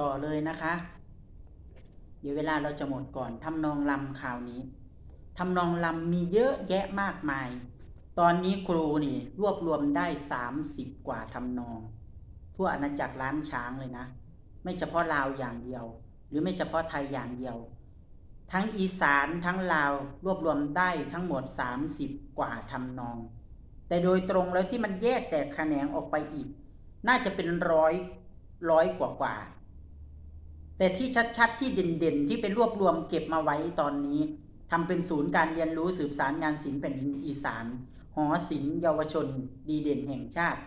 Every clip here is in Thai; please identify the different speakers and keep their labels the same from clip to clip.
Speaker 1: ต่อเลยนะคะ เดี๋ยวเวลาเราจะหมดก่อนทำนองลำข่าวนี้ทำนองลำมีเยอะแยะมากมาย ตอนนี้ครูนี่รวบรวมได้สามสิบกว่าทำนอง ทั่วอาณาจักรล้านช้างเลยนะ ไม่เฉพาะลาวอย่างเดียว หรือไม่เฉพาะไทยอย่างเดียว ทั้งอีสานทั้งลาวรวบรวมได้ทั้งหมด 30 กว่าทำนอง แต่โดยตรงแล้วที่มันแยกแตกแขนงออกไปอีก น่าจะเป็นร้อยร้อยกว่ากว่า แต่ที่ชัดๆที่เด่นๆ ที่เป็นรวบรวมเก็บมาไว้ตอนนี้ทำเป็นศูนย์การเรียนรู้สืบสารงานศิลป์แผ่นดินอีสาน หอศิลป์เยาวชน ดีเด่นแห่งชาติ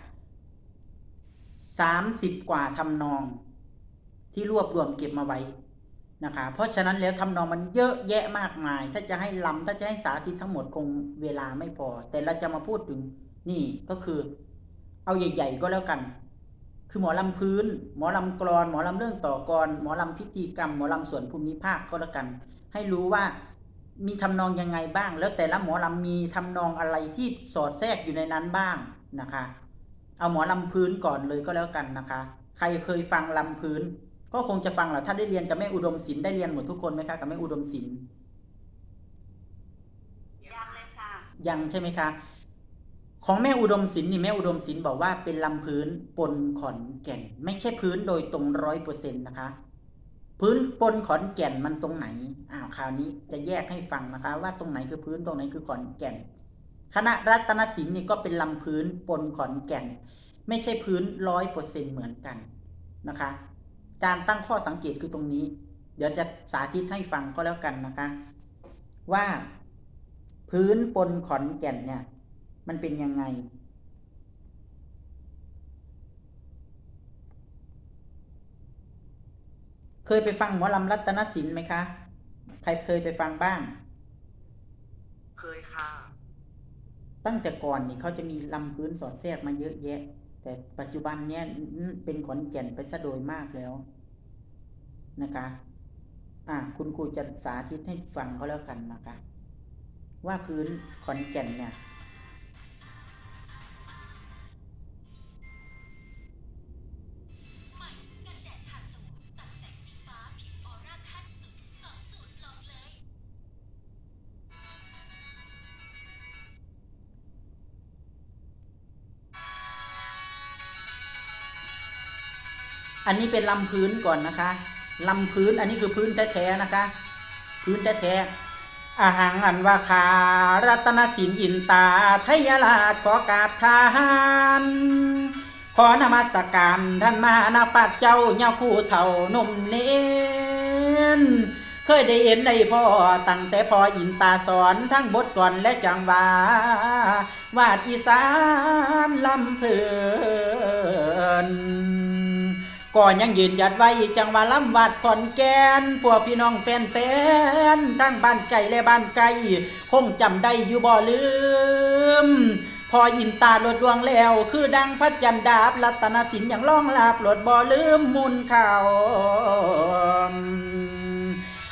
Speaker 1: 30 กว่าทำนอง ที่รวบรวมเก็บมาไว้นะคะเพราะฉะนั้นแล้วทำนองมันเยอะแยะมากมาย ถ้าจะให้ลำถ้าจะให้สาธิตทั้งหมดคงเวลาไม่พอ แต่เราจะมาพูดถึงนี่ก็คือ เอาใหญ่ ๆ ก็แล้วกัน คือหมอลำพื้น หมอลำกรอน หมอลำเรื่องต่อกร หมอลำพิธีกรรม หมอลำส่วนภูมิภาคก็แล้วกัน ให้รู้ว่ามีทำนองยังไงบ้าง แล้วแต่ละหมอลำมีทำนองอะไรที่สอดแทรกอยู่ในนั้นบ้างนะคะ เอาหมอลำพื้นก่อนเลยก็แล้วกันนะคะ ใครเคยฟังลำพื้น ก็คงจะฟังแหละถ้าได้เรียนกับแม่อุดมศิลป์ได้เรียนหมดทุกคนไหมคะกับแม่อุดมศิลป์
Speaker 2: ยังเลยค่ะ
Speaker 1: ยังใช่ไหมคะ ของแม่อุดมศิลป์นี่แม่อุดมศิลป์บอกว่าเป็นลำพื้นปนขอนแก่น ไม่ใช่พื้นโดยตรงร้อยเปอร์เซ็นต์นะคะ พื้นปนขอนแก่นมันตรงไหนอ้าวคราวนี้จะแยกให้ฟังนะคะ ว่าตรงไหนคือพื้นตรงไหนคือขอนแก่น คณะรัตนศิลป์นี่ก็เป็นลำพื้นปนขอนแก่น ไม่ใช่พื้นร้อยเปอร์เซ็นต์เหมือนกันนะคะ การตั้งข้อสังเกตคือตรงนี้ เดี๋ยวจะสาธิตให้ฟังก็แล้วกันนะคะ ว่า พื้นปนขอนแก่นเนี่ย มันเป็นยังไง เคยไปฟังหมอลำรัตนศิลป์ไหมคะ ใครเคยไปฟังบ้าง
Speaker 2: เคยค่ะ
Speaker 1: ตั้งแต่ก่อนนี่เขาจะมีลำพื้นสอดแทรกมาเยอะแยะ แต่ปัจจุบันเนี่ยอืมเป็นขอนแก่นไปซะโดยมากแล้วนะคะ อ่า คุณครูจะสาธิตให้ฟังก็แล้วกันนะคะ ว่าพื้นขอนแก่นเนี่ย
Speaker 3: อัน
Speaker 1: นี้เป็นลำพื้นก่อนนะคะลำพื้นอันนี้คือพื้นแท้ๆนะคะ พื้นแท้ๆอาหังอันว่าคารัตนศิลอินตาไทยราขอกราบทานขอนมัสการท่านมานาปัดเจ้าเจ้าคู่เท่านุ่มเน้นเคยได้เห็นได้พ่อตั้งแต่พออินตาสอนทั้งบทก่อนและจังหวาวาดอีสานลำเพลิน ก่อนยังยืนหยัดไว้จังหวะลำวัดขอนแก่นพวกพี่น้องแฟนๆทั้งบ้านไก่และบ้านไก่คงจำได้อยู่บ่ลืม พออินตาลดดวงแล้ว คือดังพัดจันดาบรัตนสินอย่างล่องลาบลดบ่ลืมมุนข่าว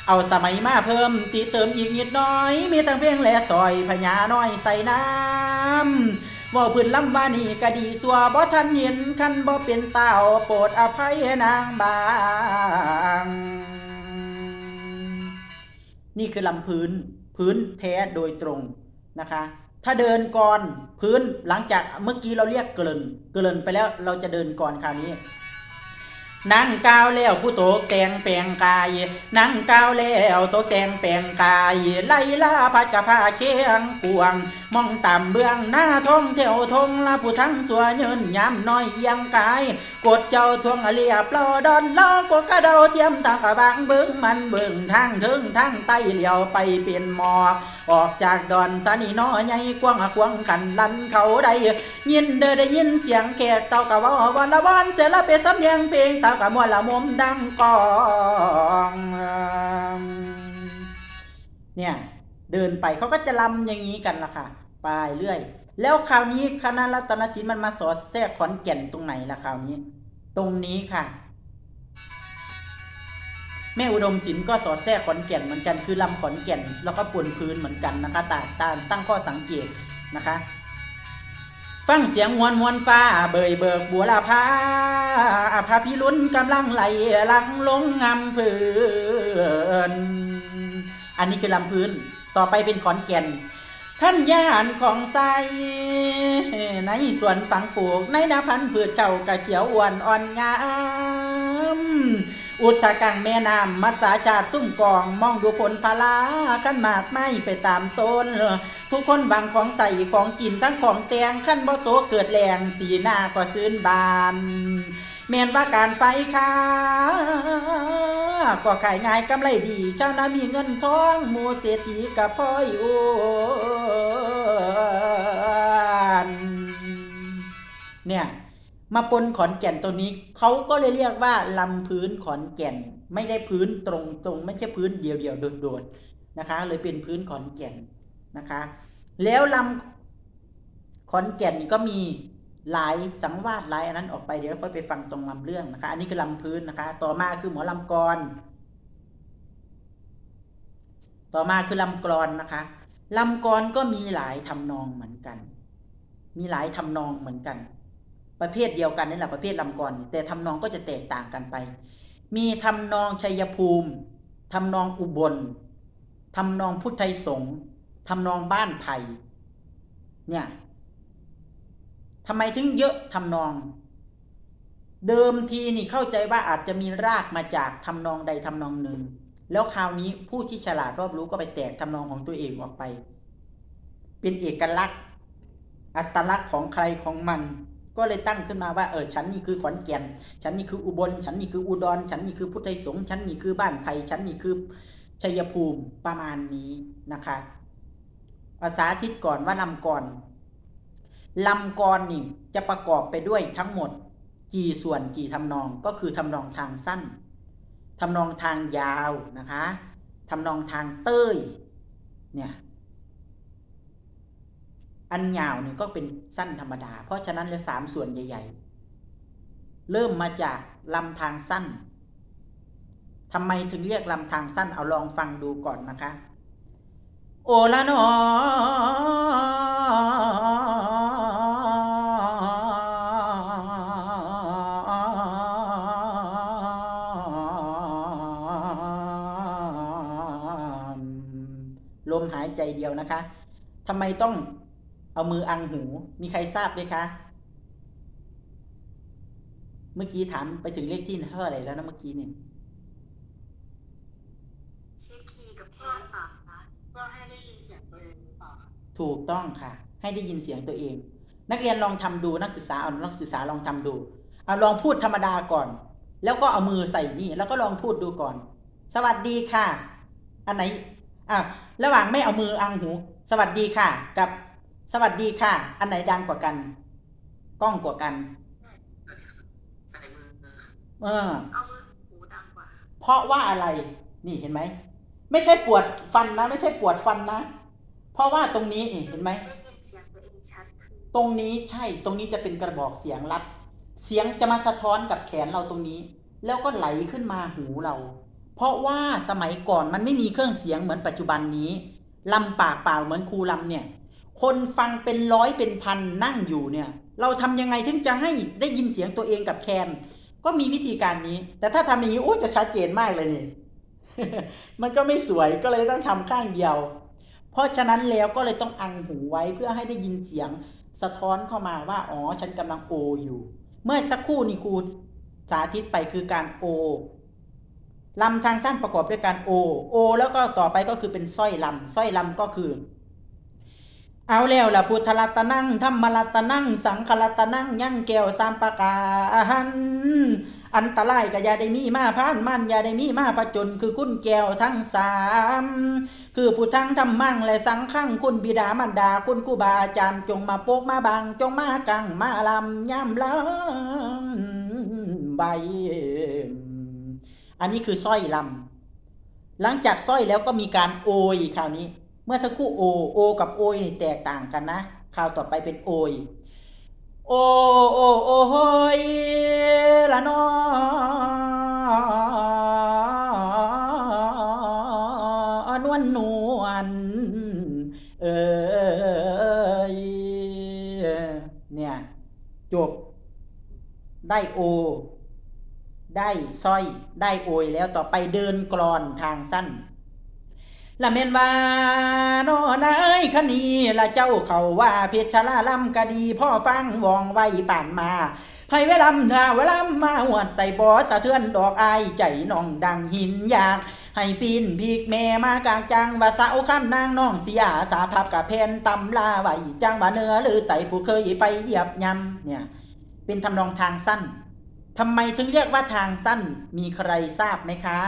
Speaker 1: เอาสมัยมาเพิ่มตีเติมอีกนิดน้อย มีทั้งเพลงและซอยพญาน้อยใส่น้ำ ว่าพื้นลำวานี่ก็ดีสัวบ่ทันเห็นคันบ่เป็นเต่าโปรดอภัยนางบาง นี่คือลำพื้นพื้นแท้โดยตรงนะคะ ถ้าเดินก่อนพื้นหลังจากเมื่อกี้เราเรียกเกลิ่นเกลิ่นไปแล้วเราจะเดินก่อนคราวนี้ นั่งก้าวแล้วผู้โตกแต่งแปลงกาย นั่งก้าวแล้วโตกแต่งแปลงกาย ไล่ล่าพัดกะพาเคียงกวง มองต่ำเบื้องหน้าทงเที่ยวทงละผู้ทั้งสัวเยินย้ำน้อยเยียงกาย กดเจ้าทวงเรียบลอดอนล้อกดกระเดาเทียมทางกระบางเบิ้งมันเบิ้งทางถึงทางใต้เหลียวไปเปลี่ยนหมอกออกจากดอนสนีน้อใหญ่กว้างกวางขันลันเขาได้ยินเด้อได้ยินเสียงแขกเต่ากะว่าวันละวันเสียละเป็นสำเนียงเพลงสาวกะมวนละมุมดังกองเนี่ยเดินไปเขาก็จะลำอย่างนี้กันล่ะค่ะไปเรื่อย แล้วคราวนี้คณะรัตนศิลป์มันมาสอดแทรกขอนแก่นตรงไหนล่ะคราวนี้ ตรงนี้ค่ะ แม่อุดมศิลป์ก็สอดแทรกขอนแก่นเหมือนกันคือลำขอนแก่น แล้วก็ปนพื้นเหมือนกันนะคะตาตาตั้งข้อสังเกตนะคะ ฟังเสียงมวนมวนฟ้า เบยเบิกบัวละพาอภาพิรุณกำลังไหลลังลงงำพื้นอันนี้คือลำพื้นต่อไปเป็นขอนแก่น ท่านย่านของไซในสวนฝังปลูกในนาพันธุ์พืชเก่ากระเจียวอ้วนอ่อนงาม อุตกังแม่น้ำมัสาชาติซุ่มกองมองดูผลพลาขั้นหมากไม่ไปตามต้น ทุกคนหวังของใส่ของกินทั้งของแตงขั้นบ่โซเกิดแรงสีหน้าก็ซื่นบาน แม่นว่าการไฟค้า ก็ขายง่ายกำไรดีชาวนามีเงินทองหมูเศรษฐีกับพ่อยอ้วนเนี่ยมาปนขอนแก่นตัวนี้เขาก็เลยเรียกว่าลำพื้นขอนแก่น ไม่ได้พื้นตรงตรงๆไม่ใช่พื้นเดียวเดียวโดดๆนะคะ เลยเป็นพื้นขอนแก่นนะคะ แล้วลำขอนแก่นก็มี หลายสังวาสหลายอันนั้นออกไปเดี๋ยวเราค่อยไปฟังตรงลำเรื่องนะคะ อันนี้คือลำพื้นนะคะ ต่อมาคือหมอลำกร ต่อมาคือลำกรอนนะคะลำกรก็มีหลายทำนองเหมือนกัน มีหลายทำนองเหมือนกัน ประเภทเดียวกันนี่แหละประเภทลำกรแต่ทำนองก็จะแตกต่างกันไป มีทำนองชัยภูมิทำนองอุบลทำนองพุทธไทยสงฆ์ทำนองบ้านไผ่เนี่ย ทำไมถึงเยอะทำนอง เดิมทีนี่เข้าใจว่าอาจจะมีรากมาจากทำนองใดทำนองหนึ่ง แล้วคราวนี้ผู้ที่ฉลาดรอบรู้ก็ไปแตกทำนองของตัวเองออกไป เป็นเอกลักษณ์ อัตลักษณ์ของใครของมัน ก็เลยตั้งขึ้นมาว่าเออฉันนี่คือขอนแก่นฉันนี่คืออุบล ฉันนี่คืออุดร ฉันนี่คือพุทธไทยสงฆ์ฉันนี่คือบ้านไผ่ฉันนี่คือชัยภูมิประมาณนี้นะคะภาษาทิศก่อนว่าลำกร ลำกรนี่จะประกอบไปด้วยทั้งหมดกี่ส่วนกี่ทำนองก็คือทำนองทางสั้นทำนองทางยาวนะคะทำนองทางเต้ยเนี่ยอันยาวนี่ก็เป็นสั้นธรรมดา เพราะฉะนั้นเลยสามส่วนใหญ่ ๆ เริ่มมาจากลำทางสั้นทำไมถึงเรียกลำทางสั้นเอาลองฟังดูก่อนนะคะ โอละนอ นะคะทำไมต้องเอามืออังหู มีใครทราบไหมคะ เมื่อกี้ถามไปถึงเลขที่เท่าไหร่แล้วนะเมื่อกี้เนี่ย
Speaker 2: เช็คคีย์กับแค่ปากนะเพื่อให้ได้ยินเสียงตัวเองหรือเปล่าคะ
Speaker 1: ถูกต้องค่ะ ให้ได้ยินเสียงตัวเอง นักเรียนลองทำดูนักศึกษาเอานักศึกษาลองทำดูเอาลองพูดธรรมดาก่อน แล้วก็เอามือใส่นี่ แล้วก็ลองพูดดูก่อน สวัสดีค่ะ อันไหนอะ ระหว่างไม่เอามืออังหู สวัสดีค่ะ กับสวัสดีค่ะ อันไหนดังกว่ากัน กล้องกว่ากัน
Speaker 2: ใส่มือ
Speaker 1: เออ
Speaker 2: เอามือหูดังกว่า
Speaker 1: เพราะว่าอะไร นี่เห็นไหม ไม่ใช่ปวดฟันนะ ไม่ใช่ปวดฟันนะ เพราะว่าตรงนี้นี่เห็นไหม
Speaker 2: ได้ยินเสียงตัวเองชัดขึ้น
Speaker 1: ตรงนี้ใช่ ตรงนี้จะเป็นกระบอกเสียงรับ เสียงจะมาสะท้อนกับแขนเราตรงนี้ แล้วก็ไหลขึ้นมาหูเรา เพราะว่าสมัยก่อนมันไม่มีเครื่องเสียงเหมือนปัจจุบันนี้ลำปากเปล่าเหมือนครูลำเนี่ย คนฟังเป็นร้อยเป็นพันนั่งอยู่เนี่ย เราทำยังไงถึงจะให้ได้ยินเสียงตัวเองกับแคน ก็มีวิธีการนี้ แต่ถ้าทำอย่างนี้โอ้จะชัดเจนมากเลยนี่ มันก็ไม่สวยก็เลยต้องทำข้างเดียว เพราะฉะนั้นแล้วก็เลยต้องอังหูไว้เพื่อให้ได้ยินเสียงสะท้อนเข้ามาว่าอ๋อฉันกำลังโออยู่ เมื่อสักครู่นี่ครูสาธิตไปคือการโอ ลำทางสั้นประกอบด้วยการโอโอแล้วก็ต่อไปก็คือเป็นสร้อยลำสร้อยลำก็คือ เอาแล้วล่ะพุทธรัตนั่งธรรมรัตนั่ง สังฆรัตนั่งยั่งแก้วสามประการอันตรายก็อย่าได้มีมาพานมันยาได้มีมาผจญคือคุณแก้วทั้งสามคือผู้ทั้งธรรมังและสังขังคุณบิดามารดาคุณครูบาอาจารย์จงมาโปกมาบังจงมากังมาลำย่ำลำใบ อันนี้คือสร้อยลำหลังจากสร้อยแล้วก็มีการโอยคราวนี้ เมื่อสักครู่โอโอ กับโอยนี่แตกต่างกันนะคราวต่อไปเป็นโอยโอโอโอโยละนอนวลนวลเอยเนี่ย จบ ได้โอ ได้สร้อยได้โอยแล้วต่อไปเดินกรอนทางสั้นละเมนว่าโนนายคณีละเจ้าเขาว่าเพชรลาลำกะดี พ่อฟังวองไว้ป่านมาไพเวลำทาเวลำมาหวดใส่บอสะเทือนดอกอายใจน้องดังหินยากให้ปีนพีกแม่มากลางจังว่าสาวข้ามนางน้องเสียสาพับกับเพนตำลาไว้จังว่าเนื้อหรือไตผู้เคยไปเหยียบยำเนี่ย เป็นทำนองทางสั้น ทำไมถึงเรียกว่าทางสั้นมีใครทราบไหมคะ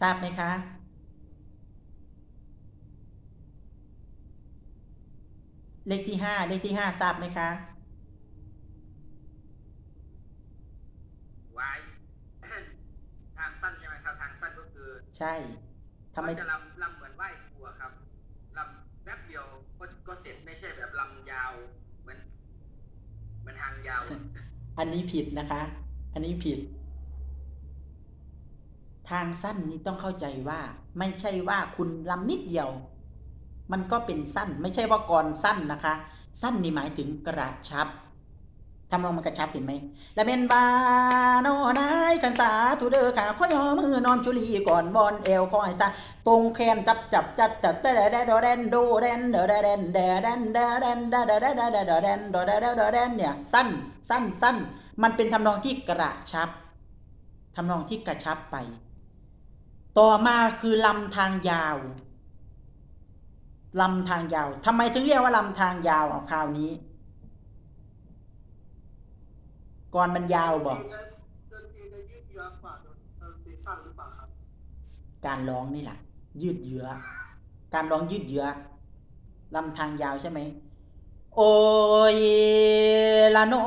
Speaker 1: ทราบไหมคะ เลขที่ห้าเลขที่ห้าทราบไหมคะ
Speaker 4: วายทางสั้นใช่ไหมครับ ทางสั้นก็คือ
Speaker 1: ใช่ทำไม
Speaker 4: เขาจะลำลำเหมือนไหว้ครูอะครับลำแป๊บเดียวก็ก็เสร็จไม่ใช่แบบลำยาว เหมือนเหมือนทาง ยาว
Speaker 1: อันนี้ผิดนะคะ อันนี้ผิด ทางสั้นนี้ต้องเข้าใจว่า ไม่ใช่ว่าคุณลำนิดเดียว มันก็เป็นสั้น ไม่ใช่ว่ากรสั้นนะคะ สั้นนี่หมายถึงกระชับ ทำลองมันกระชับเห็นไหมและเป็นบาโนนายขันสาธุเด้อขาข้อยอมือนอนชุลีก่อนบอนเอวคอยซะตรงแขนจับจับจับจับเดเดโดเดนโดเดนเดเดเดนเดเดนเดเดนเดเดเดเดเดเดเดนโดเดเดโดเดนเนี่ยสั้นสั้นสั้นมันเป็นทำนองที่กระชับทำนองที่กระชับไป ต่อมาคือลำทางยาวลำทางยาวทำไมถึงเรียกว่าลำทางยาวเอาคราวนี้ ก่อนมันยาวบอก
Speaker 2: ดนตรีจะยืดเยื้อกว่าดนตรีสั้นหรือเปล่าครับ
Speaker 1: การร้องนี่แหละยืดเยื้อ การร้องยืดเยื้อลำทางยาวใช่ไหม โอยละน้อ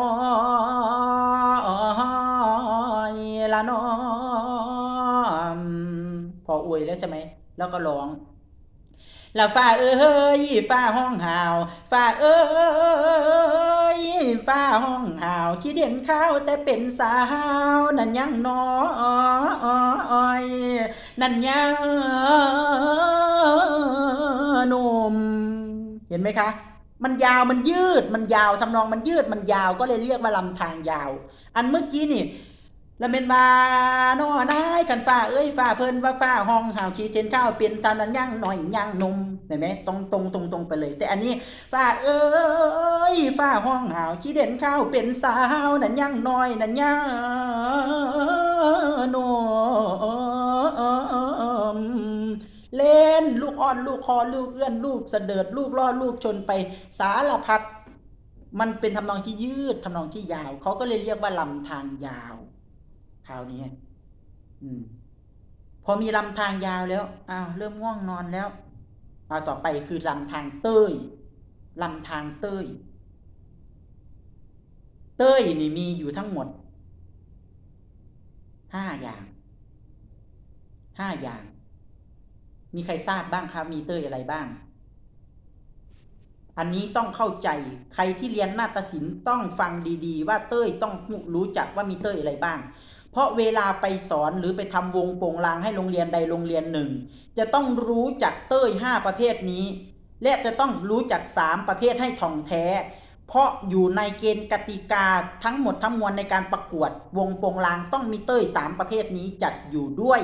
Speaker 1: ยละน้อมพออวยแล้วใช่ไหม แล้วก็ร้อง แล้วฟ้าเอ้ยฟ้าห้องหาวฟ้าเอ้ยฟ้าห้องหาวคิดเห็นข้าวแต่เป็นสาวนั่นยังน้อยนั่นยังนมเห็นไหมคะมันยาวมันยืดมันยาวทำนองมันยืดมันยาวก็เลยเรียกว่าลำทางยาว อันเมื่อกี้นี่ ละเมนมาโนนายกันฟ้าเอ้ยฟ้าเพิ่นว่าฟ้าห้องหาวชีเทนข้าวเปลี่ยนตามนั้นย่างหน่อยย่างนมเห็นไหมตรงตรงตรงตรงไปเลย แต่อันนี้ฟ้าเอ้ยฟ้าห้องหาวชีเด่นข้าวเป็นสาวนั่นย่างน้อยนั่นย่างนมเล่นลูกอ่อนลูกคอลูกเอื้อนลูกเสดิร์ดลูกล่อลูกชนไปสารพัดมันเป็นทำนองที่ยืดทำนองที่ยาวเขาก็เลยเรียกว่าลำทางยาว คราวนี้อืม พอมีลำทางยาวแล้วอ้าวเริ่มง่วงนอนแล้วเอาต่อไปคือลำทางเต้ยลำทางเต้ย เต้ยนี่มีอยู่ทั้งหมดห้าอย่างห้าอย่าง มีใครทราบบ้างครับ มีเต้ยอะไรบ้าง อันนี้ต้องเข้าใจใครที่เรียนนาฏศิลป์ต้องฟังดี ๆ ว่าเต้ยต้องรู้จักว่ามีเต้ยอะไรบ้าง เพราะเวลาไปสอนหรือไปทำวงโปงลางให้โรงเรียนใดโรงเรียนหนึ่ง จะต้องรู้จักเต้ยห้าประเภทนี้ และจะต้องรู้จักสามประเภทให้ท่องแท้ เพราะอยู่ในเกณฑ์กติกาทั้งหมดทั้งมวลในการประกวด วงโปงลางต้องมีเต้ยสามประเภทนี้จัดอยู่ด้วย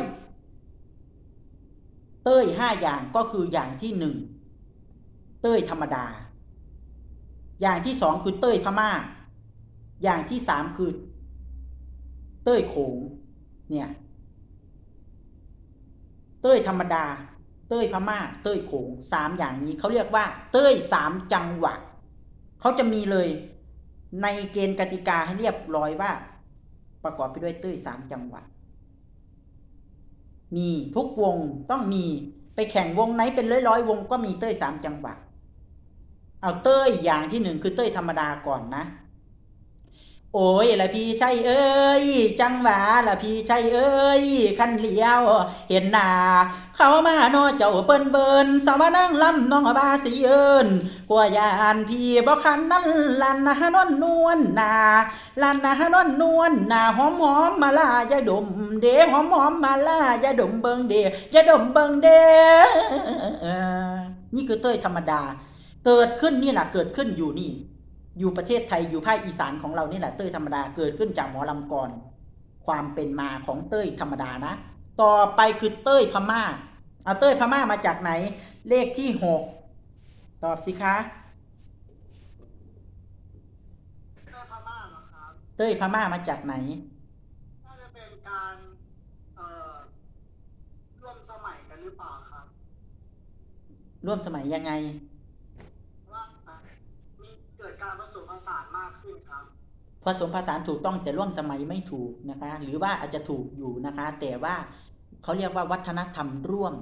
Speaker 1: เต้ยห้าอย่างก็คืออย่างที่หนึ่งเต้ยธรรมดา อย่างที่สองคือเต้ยพม่า อย่างที่สามคือ เต้ยโขงเนี่ย เต้ยธรรมดา เต้ยพม่า เต้ยโขงสามอย่างนี้เขาเรียกว่า เต้ยสามจังหวะเขาจะมีเลยในเกณฑ์กติกาให้เรียบร้อยว่า ประกอบไปด้วยเต้ยสามจังหวะมีทุกวงต้องมีไปแข่งวงไหนเป็นร้อยร้อยๆวงก็มีเต้ยสามจังหวะเอาเต้ยอย่างที่หนึ่งคือเต้ยธรรมดาก่อนนะ โอ้ยละพี่ชัยเอ้ย จังหวะละพี่ชัยเอ้ยคันเลี้ยว เห็นหน้าเขามาโนเจ้าเปิ้นเบินสาวนั่งลำน้องบาสีเอินกว่ายานพี่บ่คันนั้นลันนะนวลนวลนาลันนะนวลนวลนาหอมหอมมาลาอย่าดมเดหอมหอมมาลาอย่าดมเบิงเดอย่าดมเบิงเดนี่คือเต้ยธรรมดาเเกิดขึ้นนี่แหละเกิดขึ้นอยู่นี่ อยู่ประเทศไทยอยู่ภาคอีสานของเรานี่แหละเต้ยธรรมดาเกิดขึ้นจากหมอลำกรความเป็นมาของเต้ยธรรมดานะ ต่อไปคือเต้ยพม่าเอาเต้ยพม่ามาจากไหน เลขที่หกตอบสิคะ
Speaker 2: ก็พม่าเหรอครับ
Speaker 1: เต้ยพม่ามาจากไหน
Speaker 2: น่าจะเป็นการเอ่อร่วมสมัยกันหรือเปล่าครับ
Speaker 1: ร่วมสมัยยังไง
Speaker 2: ว่ามีเกิดการผสมผสานมาก ขึ้นครับ
Speaker 1: ผสมผสานถูกต้องแต่ร่วมสมัยไม่ถูกนะคะ หรือว่าอาจจะถูกอยู่นะคะ แต่ว่าเขาเรียกว่าวัฒนธรรมร่วม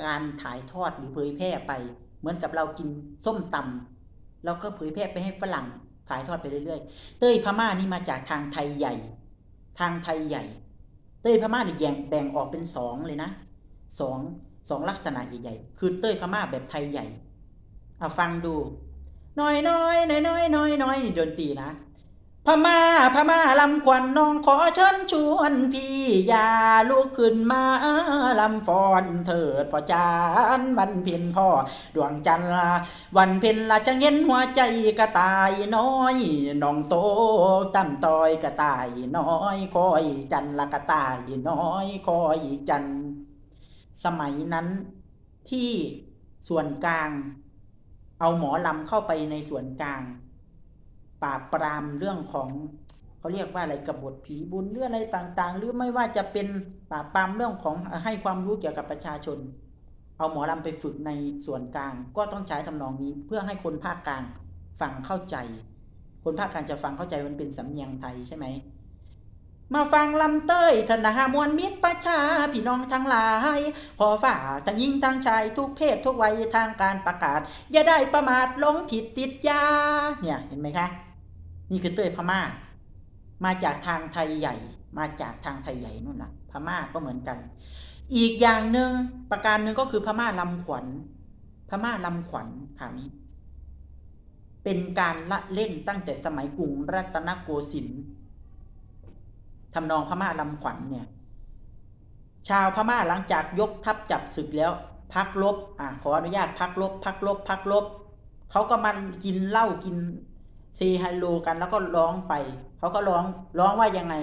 Speaker 1: การถ่ายทอดหรือเผยแพร่ไป เหมือนกับเรากินส้มตำเราก็เผยแพร่ไปให้ฝรั่งถ่ายทอดไปเรื่อยๆ เต้ยพม่านี่มาจากทางไทยใหญ่ ทางไทยใหญ่ เต้ยพม่าเนี่แบ่งแบ่งออกเป็นสองเลยนะสองสองลักษณะใหญ่ๆ คือเต้ยพม่าแบบไทยใหญ่เอาฟังดู น้อยน้อยน้อยน้อยน้อยน้อยดนตรีนะพม่าพม่าลำควันน้องขอเชิญชวนพี่อย่าลุกขึ้นมาลำฟอนเถิดพ่อจานวันเพ็ญพ่อดวงจันทร์ละวันเพ็ญละจะเย็นหัวใจกระต่ายน้อยน้องโตตั้มตอยกระต่ายน้อยคอยจันทร์ละกระต่ายน้อยคอยจันทร์สมัยนั้นที่ส่วนกลาง เอาหมอลำเข้าไปในส่วนกลางปราบปรามเรื่องของเขาเรียกว่าอะไรกบฏผีบุญหรืออะไรต่างๆ หรือไม่ว่าจะเป็นปราบปรามเรื่องของให้ความรู้เกี่ยวกับประชาชน เอาหมอลำไปฝึกในส่วนกลาง ก็ต้องใช้ทำนองนี้เพื่อให้คนภาคกลางฟังเข้าใจ คนภาคกลางจะฟังเข้าใจมันเป็นสำเนียงไทยใช่ไหม มาฟังลำเต้ยธนามวลมิตรประชาพี่น้องทั้งหลาย ขอฝากทั้งหญิงทั้งชายทุกเพศทุกวัยทางการประกาศ อย่าได้ประมาทหลงผิดติดยา เนี่ยเห็นไหมคะ นี่คือเต้ยพม่า มาจากทางไทยใหญ่ มาจากทางไทยใหญ่นู่นนะพม่าก็เหมือนกัน อีกอย่างหนึ่งประการหนึ่งก็คือพม่าลำขวัญ พม่าลำขวัญข่าวนี้ เป็นการละเล่นตั้งแต่สมัยกรุงรัตนโกสินทร์ ทำนองพม่าลำขวัญเนี่ย ชาวพม่าหลังจากยกทัพจับศึกแล้ว พักลบอ่าขออนุญาตพักลบ พักลบ พักลบเขาก็มันกินเหล้ากินซีไฮโลกันแล้วก็ร้องไปเขาก็ร้องร้องว่ายังไง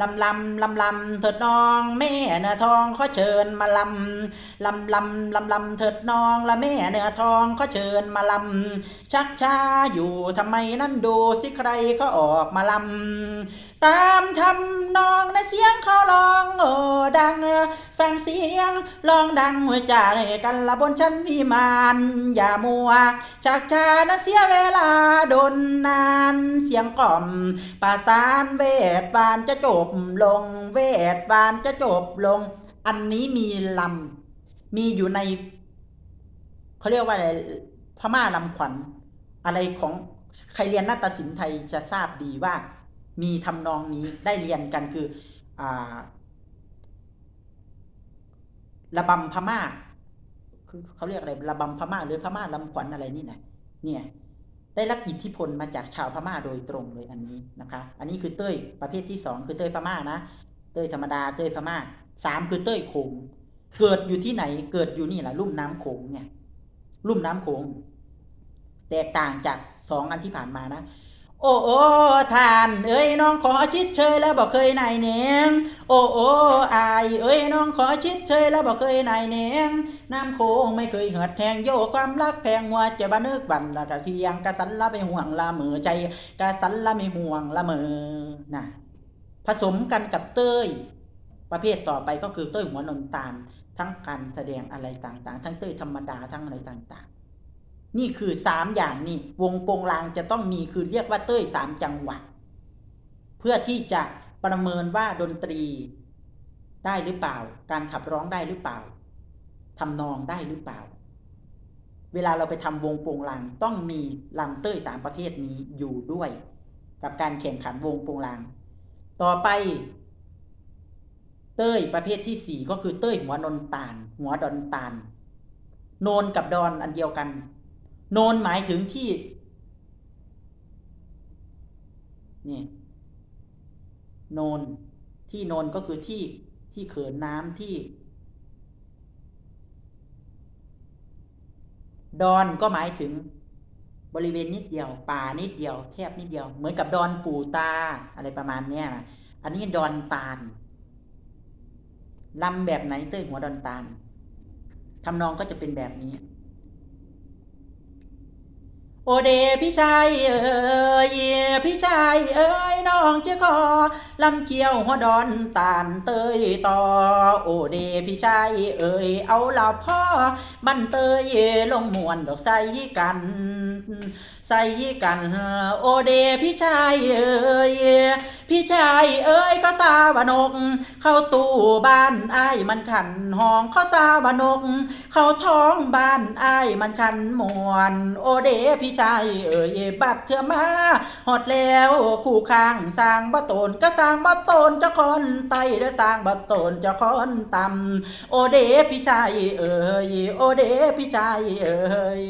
Speaker 1: ลำลำลำลำเถิดน้องแม่เนื้อทองขอเชิญมาลำลำลำลำลำเถิดน้องละแม่เนื้อทองขอเชิญมาลำชักช้าอยู่ทำไมนั่นดูสิใครก็ออกมาลำตามทำนองในเสียงเขาร้องโอ้ดัง ฟังเสียงร้องดังหัวใจกันละบนชั้นวิมานอย่ามัวชักช้านะเสียเวลาโดนนาน เสียงกล่อมประสานเวทวานจะจบบลง เวทวานจะจบลง อันนี้มีลำมีอยู่ในเขาเรียกว่าอะไรพม่าลำขวัญ อะไรของใครเรียนนาฏศิลป์ไทยจะทราบดีว่า มีทำนองนี้ได้เรียนกันคืออ่าระบำพม่า คือเขาเรียกอะไรระบำพม่าหรือพม่าลำขวัญอะไรนี่นะเนี่ย ได้รับอิทธิพลมาจากชาวพม่าโดยตรงเลยอันนี้นะคะ อันนี้คือเต้ยประเภทที่สองคือเต้ยพม่านะ เต้ยธรรมดาเต้ยพม่าสามคือเต้ยโขงเกิดอยู่ที่ไหนเกิดอยู่นี่แหละลุ่มน้ำโขงเนี่ยลุ่มน้ำโขงแตกต่างจากสองอันที่ผ่านมานะ โอ้โอ้ท่านเอ้ยน้องขอชิดเชยแล้วบอกเคยนายเนงโอ้โอ้อายเอ้ยน้องขอชิดเชยแล้วบอกเคยนายเนงน้ำโขงไม่เคยเหือดแทงโยความรักแพงหัวจะบันนึกบันละกะเทียงกะสันละไม่ห่วงละเมือใจกะสันละไม่ห่วงละเมือนะผสมกันกับเต้ย ประเภทต่อไปก็คือเต้ยหัวนนตาล ทั้งการแสดงอะไรต่างๆ ทั้งเต้ยธรรมดาทั้งอะไรต่างๆ นี่คือสามอย่างนี่วงโปงลางจะต้องมีคือเรียกว่าเต้ยสามจังหวัดเพื่อที่จะประเมินว่าดนตรีได้หรือเปล่า การขับร้องได้หรือเปล่าทำนองได้หรือเปล่า เวลาเราไปทำวงโปงลางต้องมีลำเต้ยสามประเภทนี้อยู่ด้วย กับการแข่งขันวงโปงลาง ต่อไป เต้ยประเภทที่สี่ก็คือเต้ยหัวนนตาล หัวดอนตาล โนนกับดอนอันเดียวกัน โนนหมายถึงที่นี่โนนที่โนนก็คือที่ที่เขินน้ำที่ ดอนก็หมายถึงบริเวณนิดเดียว ป่านิดเดียว แคบนิดเดียว เหมือนกับดอนปู่ตาอะไรประมาณเนี้ยนะอันนี้ดอนตาลลำแบบไหนเต้ยหัวดอนตาลทำนองก็จะเป็นแบบนี้ โอเดพี่ชายเอ้ยพี่ชายเอ้ยน้องเจ้าคอลำเคียวหัวดอนตานเตยต่อโอเดพี่ชายเอ้ยเอาหละพ่อบันเตยลงมวนดอกใสกันใส่กัน โอเดพี่ชายเอ้ยพี่ชายเอ้ยก็สาวานก เข้าตู้บ้านอ้ายมันขันห้องเข้าสาวานก เข้าท้องบ้านอ้ายมันขันมวน โอเดพี่ชายเอ้ยบัดเถื่อมาหอดแล้วคู่ข้างสร้างบ่ตนก็สร้างบ่ตนเจะคอนไตเด้อสร้างบ่ตนเจะคอนตำโอเดพี่ชายเอ้ยโอเดพี่ชายเอ้ย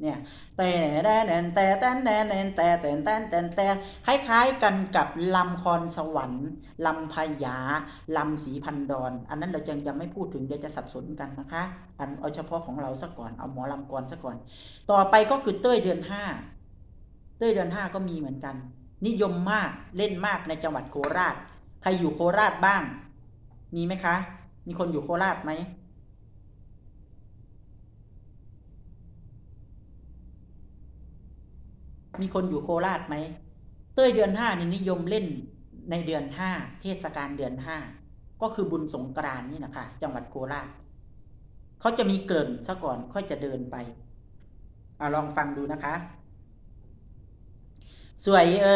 Speaker 1: เนี่ยแต่แดนแต่แตนแดนแต่แตนแตนแตนแตนคล้ายๆกันกับลำคอนสวรรค์ลำพญาลำสีพันดอน อันนั้นเราจึงยังไม่พูดถึงเดี๋ยวจะสับสนกันนะคะอันเอาเฉพาะของเราซะก่อนเอาหมอลำกรซะก่อน ต่อไปก็คือเต้ยเดือนห้าเต้ยเดือนห้าก็มีเหมือนกัน นิยมมากเล่นมากในจังหวัดโคราช ใครอยู่โคราชบ้าง มีไหมคะ มีคนอยู่โคราชไหม มีคนอยู่โคราชไหมเต้ยเดือนห้านี่นิยมเล่นในเดือนห้าเทศกาลเดือนห้าก็คือบุญสงกรานนี่นะคะจังหวัดโคราชเขาจะมีเกริ่นซะก่อนค่อยจะเดินไปเอาลองฟังดูนะคะ สวยเอ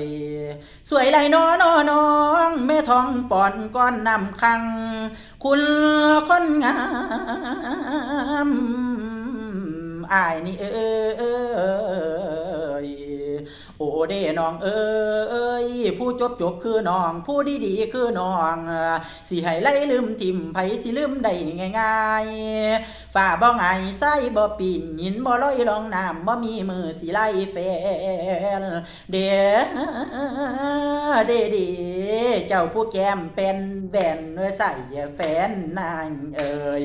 Speaker 1: ยสวยไรน้อน้อน้องแม่ทองปอนก้อนนำคัง คุณคนงาม อายนี่เอยโอเด้น้องเอ้ยผู้จบจบคือน้อง ผู้ดีดีคือน้องสิให้ไล่ลืมทิมไผสิลืมได้ง่ายๆฝ่าบ่ไงใส่บ่ปีนหินบ่ลอยลองน้ำบ่มีมือสิไล่แฟนเดเดเดเจ้าผู้แก้มเป็นแว่นใส่แฟนนางเอ่ย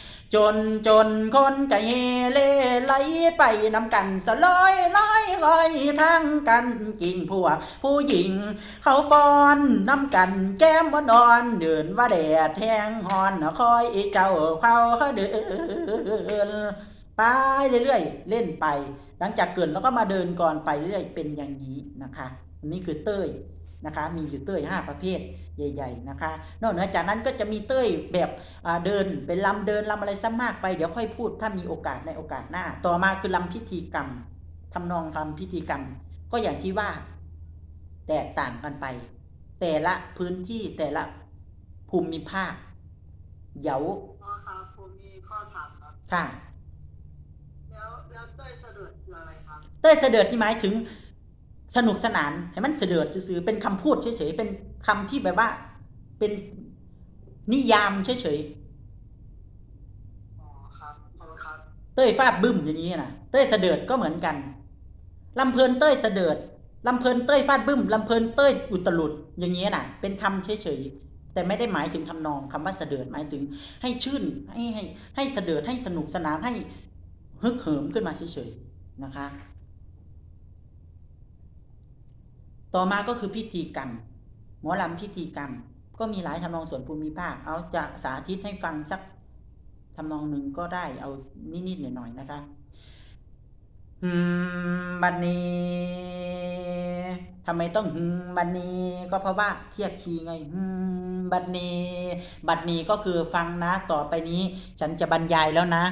Speaker 1: จนจนคนใจเฮเล่ไหลไปนำกันสลอยลอยลอยทั้งกันกิ่งพวกผู้หญิง เขาฟ้อนนำกันแก้มว่านอนเดินว่าแดดแห้งหอนคอยเจ้าเขาเดินไปเรื่อยๆเล่นไป หลังจากเกินแล้วก็มาเดินก่อนไปเรื่อยเป็นอย่างนี้นะคะนนี้คือเต้ย นะคะ มีอยู่เต้ยห้าประเภทใหญ่ ๆ นะคะ นอกเหนือจากนั้นก็จะมีเต้ยแบบอ่าเดินเป็นลำเดินลำอะไรซะมากไปเดี๋ยวค่อยพูดถ้ามีโอกาสในโอกาสหน้า ต่อมาคือลำพิธีกรรมทำนองทำพิธีกรรม ก็อย่างที่ว่าแตกต่างกันไป แต่ละพื้นที่แต่ละภูมิภาคเดี๋ยว
Speaker 2: พ่อครับผมมีข้อถามครับ
Speaker 1: ค่ะ
Speaker 2: แล้วแล้วเต้ยเสด็จคืออะไรครับ
Speaker 1: เต้ยเสด็จที่หมายถึง สนุกสนานให้มันเสด็จซื่อๆเป็นคำพูดเฉยๆเป็นคำที่แบบว่า เป็นนิยามเฉย
Speaker 2: อ๋อครับขอบคุณครับ
Speaker 1: ๆเต้ยฟาดบึ้มอย่างนี้นะเต้ยเสด็จก็เหมือนกันลำเพลินเต้ยเสด็จลำเพลินเต้ยฟาดบึ้มลำเพลินเต้ยอุตลุดอย่างนี้น่ะเป็นคำเฉยๆแต่ไม่ได้หมายถึงทำนองคำว่าเสด็จหมายถึง ให้ชื่นให้ให้ให้เสด็จให้สนุกสนานให้ฮึกเหิมขึ้นมาเฉยๆนะคะ ต่อมาก็คือพิธีกรรม หมอลำพิธีกรรม ก็มีหลายทำนองส่วนภูมิภาค เอาจะสาธิตให้ฟังสักทำนองหนึ่งก็ได้เอานิดๆหน่อยๆนะคะฮึมบัดนี้ทำไมต้องฮึมบัดนี้ ก็เพราะว่าเทียบคีย์ไงฮึมบัดนี้ บัดนี้ก็คือฟังนะ ต่อไปนี้ ฉันจะบรรยายแล้วนะ